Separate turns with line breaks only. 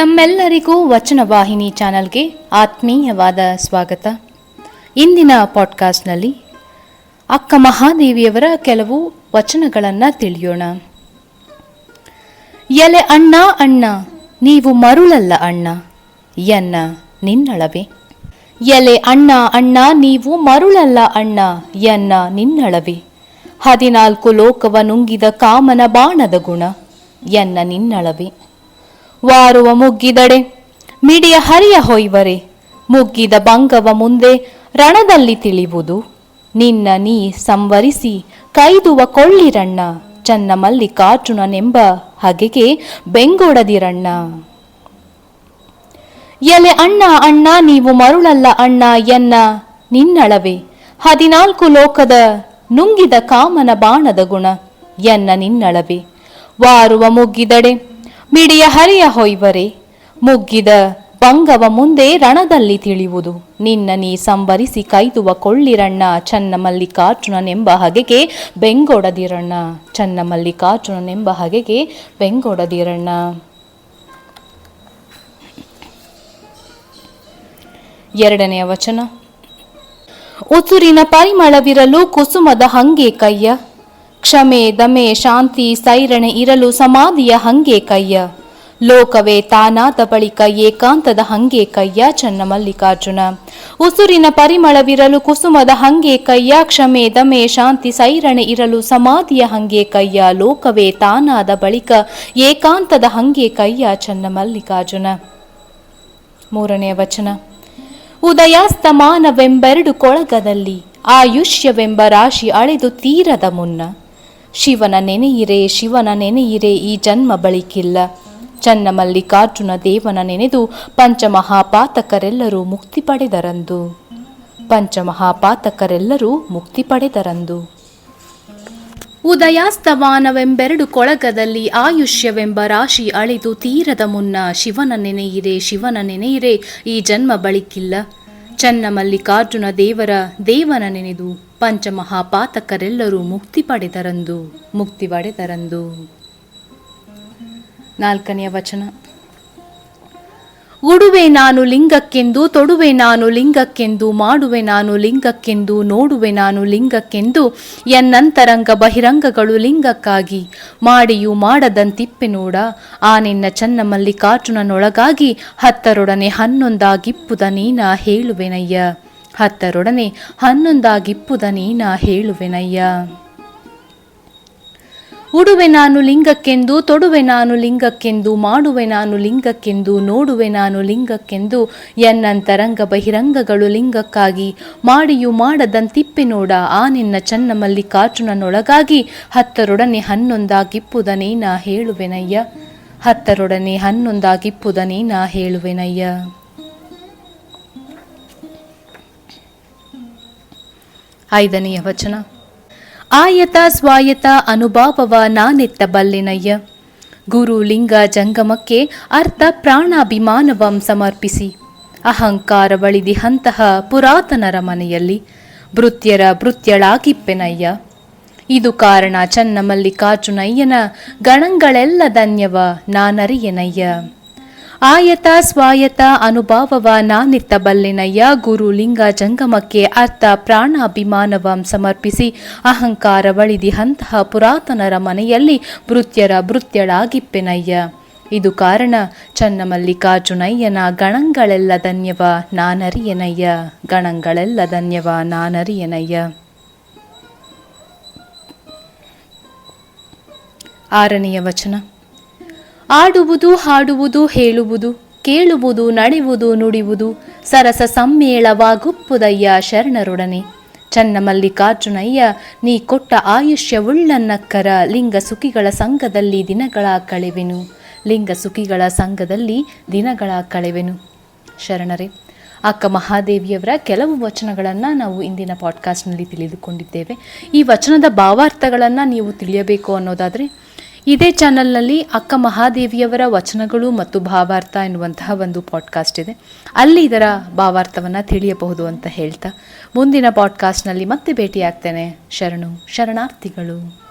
ತಮ್ಮೆಲ್ಲರಿಗೂ ವಚನ ವಾಹಿನಿ ಚಾನಲ್ಗೆ ಆತ್ಮೀಯವಾದ ಸ್ವಾಗತ. ಇಂದಿನ ಪಾಡ್ಕಾಸ್ಟ್ನಲ್ಲಿ ಅಕ್ಕ ಮಹಾದೇವಿಯವರ ಕೆಲವು ವಚನಗಳನ್ನು ತಿಳಿಯೋಣ. ಎಲೆ ಅಣ್ಣ ಅಣ್ಣ, ನೀವು ಮರುಳಲ್ಲ ಅಣ್ಣ, ಎನ್ನ ನಿನ್ನಳವೆ. ಎಲೆ ಅಣ್ಣ ಅಣ್ಣ, ನೀವು ಮರುಳಲ್ಲ ಅಣ್ಣ, ಎನ್ನ ನಿನ್ನಳವೆ. ಹದಿನಾಲ್ಕು ಲೋಕವ ನುಂಗಿದ ಕಾಮನ ಬಾಣದ ಗುಣ, ಎನ್ನ ನಿನ್ನಳವೆ. ವಾರುವ ಮುಗ್ಗಿದಡೆ. ಮಿಡಿಯ ಹರಿಯ ಹೊಯ್ವರೆ. ಮುಗ್ಗಿದ ಬಂಗವ ಮುಂದೆ ರಣದಲ್ಲಿ ತಿಳಿವುದು. ನಿನ್ನ ನೀ ಸಂವರಿಸಿ ಕೈದುವ ಕೊಳ್ಳಿರಣ್ಣ. ಚನ್ನ ಮಲ್ಲಿಕಾರ್ಜುನನೆಂಬ ಹಗೆಗೆ ಬೆಂಗೊಡದಿರಣ್ಣ. ಎಲೆ ಅಣ್ಣ ಅಣ್ಣ ನೀವು ಮರುಳಲ್ಲ ಅಣ್ಣ ಎನ್ನ. ನಿನ್ನಳವೆ. ಹದಿನಾಲ್ಕು ಲೋಕದ ನುಂಗಿದ ಕಾಮನ ಬಾಣದ ಗುಣ. ಎನ್ನ ನಿನ್ನಳವೆ. ವಾರುವ ಮುಗ್ಗಿದಡೆ. ಮಿಡಿಯ ಹರಿಯ ಹೊಯ್ವರೆ, ಮುಗ್ಗಿದ ಬಂಗವ ಮುಂದೆ ರಣದಲ್ಲಿ ತಿಳಿಯುವುದು ನಿನ್ನ ನೀ ಸಂಬರಿಸಿ ಕೈದುವ ಕೊಳ್ಳಿರಣ್ಣ, ಚನ್ನ ಮಲ್ಲಿಕಾರ್ಜುನನೆಂಬ ಹಗೆಗೆ ಬೆಂಗೊಡದಿರಣ್ಣ, ಚನ್ನ ಮಲ್ಲಿಕಾರ್ಜುನನೆಂಬ ಹಗೆಗೆ ಬೆಂಗೊಡದಿರಣ್ಣ. ಎರಡನೆಯ ವಚನ. ಉಸುರಿನ ಪರಿಮಳವಿರಲು ಕುಸುಮದ ಹಂಗೆ ಕಯ್ಯ. ಕ್ಷಮೆ, ದಮೆ, ಶಾಂತಿ, ಸೈರಣೆ ಇರಲು ಸಮಾಧಿಯ ಹಂಗೆ ಕಯ್ಯ. ಲೋಕವೇ ತಾನಾದ ಬಳಿಕ ಏಕಾಂತದ ಹಂಗೆ ಕಯ್ಯ ಚನ್ನ ಮಲ್ಲಿಕಾರ್ಜುನ. ಉಸುರಿನ ಪರಿಮಳವಿರಲು ಕುಸುಮದ ಹಂಗೆ ಕಯ್ಯ, ಕ್ಷಮೆ, ದಮೆ, ಶಾಂತಿ, ಸೈರಣೆ ಇರಲು ಸಮಾಧಿಯ ಹಂಗೆ ಕಯ್ಯ. ಲೋಕವೇ ತಾನಾದ ಬಳಿಕ ಏಕಾಂತದ ಹಂಗೆ ಕಯ್ಯ ಚನ್ನ ಮಲ್ಲಿಕಾರ್ಜುನ. ಮೂರನೆಯ ವಚನ. ಉದಯಾಸ್ತಮಾನವೆಂಬೆರಡು ಕೊಳಗದಲ್ಲಿ, ಆಯುಷ್ಯವೆಂಬ ರಾಶಿ ಅಳೆದು ತೀರದ ಮುನ್ನ. ಶಿವನ ನೆನೆಯಿರೆ ಶಿವನ ನೆನೆಯಿರೆ ಈ ಜನ್ಮ ಬಳಿಕಿಲ್ಲ. ಚನ್ನಮಲ್ಲಿಕಾರ್ಜುನ ದೇವನ ನೆನೆದು ಪಂಚಮಹಾಪಾತಕರೆಲ್ಲರೂ ಮುಕ್ತಿ ಪಡೆದರಂದು. ಪಂಚಮಹಾಪಾತಕರೆಲ್ಲರೂ ಮುಕ್ತಿ ಪಡೆದರಂದು. ಉದಯಾಸ್ತಮಾನವೆಂಬೆರಡು ಕೊಳಗದಲ್ಲಿ ಆಯುಷ್ಯವೆಂಬ ರಾಶಿ ಅಳೆದು ತೀರದ ಮುನ್ನ ಶಿವನ ನೆನೆಯಿರೆ ಶಿವನ ನೆನೆಯಿರೆ ಈ ಜನ್ಮ ಬಳಿಕಿಲ್ಲ. ಚನ್ನಮಲ್ಲಿಕಾರ್ಜುನ ದೇವರ ದೇವನ ನೆನೆದು ಪಂಚಮಹಾಪಾತಕರೆಲ್ಲರೂ ಮುಕ್ತಿ ಪಡೆದರಂದು ಮುಕ್ತಿ ಪಡೆದರಂದು. ನಾಲ್ಕನೆಯ ವಚನ. ಉಡುವೆ ನಾನು ಲಿಂಗಕ್ಕೆಂದು, ತೊಡುವೆ ನಾನು ಲಿಂಗಕ್ಕೆಂದು, ಮಾಡುವೆ ನಾನು ಲಿಂಗಕ್ಕೆಂದು, ನೋಡುವೆ ನಾನು ಲಿಂಗಕ್ಕೆಂದು, ಎನ್ನಂತರಂಗ ಬಹಿರಂಗಗಳು ಲಿಂಗಕ್ಕಾಗಿ, ಮಾಡಿಯೂ ಮಾಡದಂತಿಪ್ಪೆ ನೋಡ, ಆ ನಿನ್ನ ಚನ್ನ ಮಲ್ಲಿಕಾರ್ಜುನನೊಳಗಾಗಿ ಹತ್ತರೊಡನೆ ಹನ್ನೊಂದಾಗಿಪ್ಪುದ ನೀನ ಹೇಳುವೆನಯ್ಯ. ಹತ್ತರೊಡನೆ ಹನ್ನೊಂದಾಗಿಪ್ಪುದ ನೀನ ಹೇಳುವೆನಯ್ಯ. ಉಡುವೆ ನಾನು ಲಿಂಗಕ್ಕೆಂದು, ತೊಡುವೆ ನಾನು ಲಿಂಗಕ್ಕೆಂದು, ಮಾಡುವೆ ನಾನು ಲಿಂಗಕ್ಕೆಂದು, ನೋಡುವೆ ನಾನು ಲಿಂಗಕ್ಕೆಂದು, ಎನ್ನಂತರಂಗ ಬಹಿರಂಗಗಳು ಲಿಂಗಕ್ಕಾಗಿ, ಮಾಡಿಯೂ ಮಾಡದಂತಿಪ್ಪೆ ನೋಡ, ಆ ನಿನ್ನ ಚನ್ನಮಲ್ಲಿ ಮಲ್ಲಿಕಾರ್ಜುನನೊಳಗಾಗಿ ಹತ್ತರೊಡನೆ ಹನ್ನೊಂದಾಗಿಪ್ಪುದ ನಾ ಹೇಳುವೆನಯ್ಯ. ಹತ್ತರೊಡನೆ ಹನ್ನೊಂದಾಗಿಪ್ಪುದ ನಾ ಹೇಳುವೆನಯ್ಯ. ಐದನೆಯ ವಚನ. ಆಯತ ಸ್ವಾಯತ ಅನುಭಾವವ ನಾನೆತ್ತ ಬಲ್ಲೆನಯ್ಯ. ಗುರು ಲಿಂಗ ಜಂಗಮಕ್ಕೆ ಅರ್ಥ ಪ್ರಾಣಾಭಿಮಾನವಂ ಸಮರ್ಪಿಸಿ. ಅಹಂಕಾರ ಬಳಿದಿಹಂತಹ ಪುರಾತನರ ಮನೆಯಲ್ಲಿ. ಭೃತ್ಯರ ಭೃತ್ಯಳಾಗಿಪ್ಪೆನಯ್ಯ. ಇದು ಕಾರಣ ಚನ್ನಮಲ್ಲಿಕಾರ್ಜುನಯ್ಯನ ಗಣಗಳೆಲ್ಲ ಧನ್ಯವ ನಾನರಿಯನಯ್ಯ. ಆಯತ ಸ್ವಾಯತ ಅನುಭಾವವ ನಾನಿತ್ತ ಬಲ್ಲೆನಯ್ಯ ಗುರು ಲಿಂಗ ಜಂಗಮಕ್ಕೆ ಅರ್ಥ ಪ್ರಾಣಾಭಿಮಾನವಂ ಸಮರ್ಪಿಸಿ. ಅಹಂಕಾರ ಬಳಿದಿಹಂತಹ ಪುರಾತನರ ಮನೆಯಲ್ಲಿ ಭೃತ್ಯರ ಭೃತ್ಯಳಾಗಿಪ್ಪೆನಯ್ಯ. ಇದು ಕಾರಣ ಚನ್ನಮಲ್ಲಿಕಾರ್ಜುನಯ್ಯನ ಗಣಗಳೆಲ್ಲ ಧನ್ಯವ ನಾನರಿಯನಯ್ಯ. ಗಣಂಗಳೆಲ್ಲ ಧನ್ಯವ ನಾನರಿಯನಯ್ಯ. ಆರನೆಯ ವಚನ. ಆಡುವುದು, ಹಾಡುವುದು, ಹೇಳುವುದು, ಕೇಳುವುದು, ನಡೆಯುವುದು, ನುಡಿಯುವುದು, ಸರಸ ಸಮ್ಮೇಳವಾಗುಪ್ಪುದಯ್ಯ ಶರಣರೊಡನೆ. ಚನ್ನ ಮಲ್ಲಿಕಾರ್ಜುನಯ್ಯ ನೀ ಕೊಟ್ಟ ಆಯುಷ್ಯವುಳ್ಳನ್ನಕ್ಕರ ಲಿಂಗ ಸುಖಿಗಳ ಸಂಘದಲ್ಲಿ ದಿನಗಳ ಕಳೆವೆನು. ಲಿಂಗ ಸುಖಿಗಳ ಸಂಘದಲ್ಲಿ ದಿನಗಳ ಕಳೆವೆನು. ಶರಣರೇ, ಅಕ್ಕ ಮಹಾದೇವಿಯವರ ಕೆಲವು ವಚನಗಳನ್ನು ನಾವು ಇಂದಿನ ಪಾಡ್ಕಾಸ್ಟ್ನಲ್ಲಿ ತಿಳಿದುಕೊಂಡಿದ್ದೇವೆ. ಈ ವಚನದ ಭಾವಾರ್ಥಗಳನ್ನು ನೀವು ತಿಳಿಯಬೇಕು ಅನ್ನೋದಾದರೆ ಇದೇ ಚಾನಲ್ನಲ್ಲಿ ಅಕ್ಕ ಮಹಾದೇವಿಯವರ ವಚನಗಳು ಮತ್ತು ಭಾವಾರ್ಥ ಎನ್ನುವಂತಹ ಒಂದು ಪಾಡ್ಕಾಸ್ಟ್ ಇದೆ. ಅಲ್ಲಿ ಇದರ ಭಾವಾರ್ಥವನ್ನು ತಿಳಿಯಬಹುದು ಅಂತ ಹೇಳ್ತಾ, ಮುಂದಿನ ಪಾಡ್ಕಾಸ್ಟ್ನಲ್ಲಿ ಮತ್ತೆ ಭೇಟಿಯಾಗ್ತೇನೆ. ಶರಣು, ಶರಣಾರ್ಥಿಗಳು.